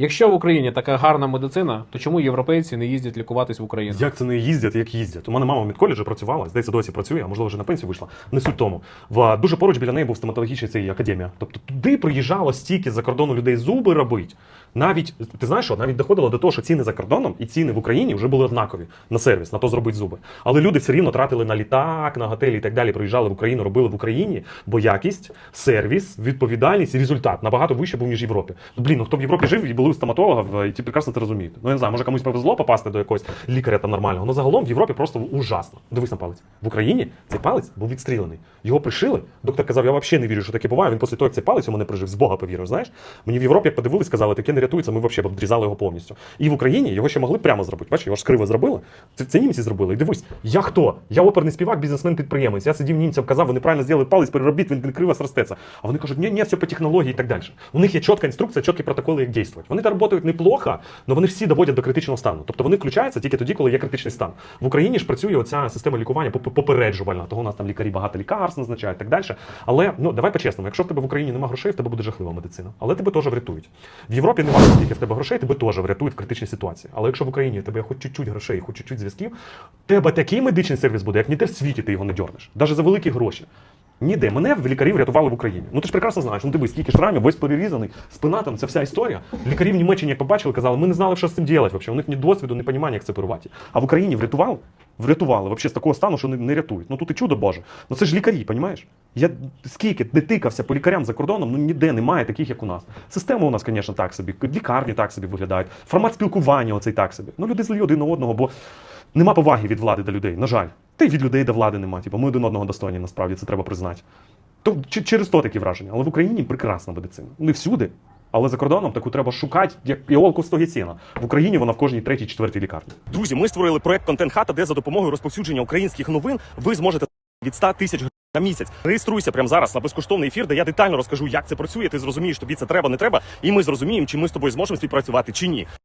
Якщо в Україні така гарна медицина, то чому європейці не їздять лікуватись в Україну? Як це не їздять, як їздять? У мене мама в медколеджі працювала, здається, досі працює, а можливо вже на пенсію вийшла. Не суть тому. В дуже поруч біля неї був стоматологічний цей академія. Тобто туди приїжджало стільки за кордону людей зуби робить. Навіть ти знаєш, що навіть доходило до того, що ціни за кордоном і ціни в Україні вже були однакові на сервіс, на то зробить зуби. Але люди все рівно тратили на літак, на готелі і так далі. Приїжджали в Україну, робили в Україні, бо якість, сервіс, відповідальність і результат набагато вище був ніж в Європі. Блін, ну хто в Європі жив і були у стоматолога, і ті прекрасно це розуміють. Ну я не знаю, може комусь повезло попасти до якогось лікаря там нормального. Ну загалом в Європі просто ужасно. Дивись на палець. В Україні цей палець був відстрілений. Його пришили. Доктор казав, я взагалі не вірю, що таке буває. Він після того, як цей палець у мене прижив, з Бога повірив. Знаєш? Мені в Європі подивились, сказали, таке не рятується, ми взагалі обрізали його повністю. І в Україні його ще могли прямо зробити. Бачиш, його ж криво зробили. Це, це німці зробили. І дивись, я хто? Я оперний співак, бізнесмен, підприємець. Я сидів німцям, казав, ви неправильно зробили палець, переробіть, він криво зростеться. А вони кажуть, ні, ні, все по технології і так далі. У них є чітка інструкція, чіткі протоколи, як дійствувати. Вони там працюють неплохо, але вони всі доводять до критичного стану. Тобто вони включаються тільки тоді, коли є критичний стан. В Україні ж працює оця система лікування попереджувальна. Того у нас там лікарі багато лікарств назначають так далі. Але ну давай по-чесному, якщо в тебе в Україні немає грошей, в тебе буде жахлива медицина. Але тебе теж врятують. В Європі немає стільки в тебе грошей, тебе теж врятують в критичній ситуації. Але якщо в Україні в тебе хоч чуть-чуть грошей, хоч чуть-чуть зв'язків, тебе такий медичний сервіс буде, як ніде в світі ти його не дьорнеш. Навіть за великі гроші. Ніде мене в лікарів врятували в Україні. Ну ти ж прекрасно знаєш. Ну дивись, скільки шрамів, весь перерізаний, спина там, це вся історія. Лікарі в Німеччині як побачили, казали, ми не знали, що з цим робити. Вообще. У них ні досвіду, ні розуміння, як це оперувати. А в Україні врятували? Врятували вообще з такого стану, що не, не рятують. Ну тут і чудо Боже. Ну це ж лікарі, розумієш? Я скільки не тикався по лікарям за кордоном, ну ніде немає таких, як у нас. Система у нас, звісно, так собі, лікарні так собі виглядають, формат спілкування оцей так собі. Ну люди злі один одного, бо нема поваги від влади до людей, на жаль. Та й від людей до влади нема. Типу, ми один одного достойні, насправді це треба признати. То через то такі враження. Але в Україні прекрасна медицина. Не всюди. Але за кордоном таку треба шукати, як іолку стогі сіна. В Україні вона в кожній третій, четвертій лікарні. Друзі, ми створили проект Контент Хата, де за допомогою розповсюдження українських новин ви зможете від 100 тисяч гривень на місяць. Реєструйся прямо зараз на безкоштовний ефір, де я детально розкажу, як це працює. Ти зрозумієш, тобі це треба, не треба, і ми зрозуміємо, чи ми з тобою зможемо співпрацювати чи ні.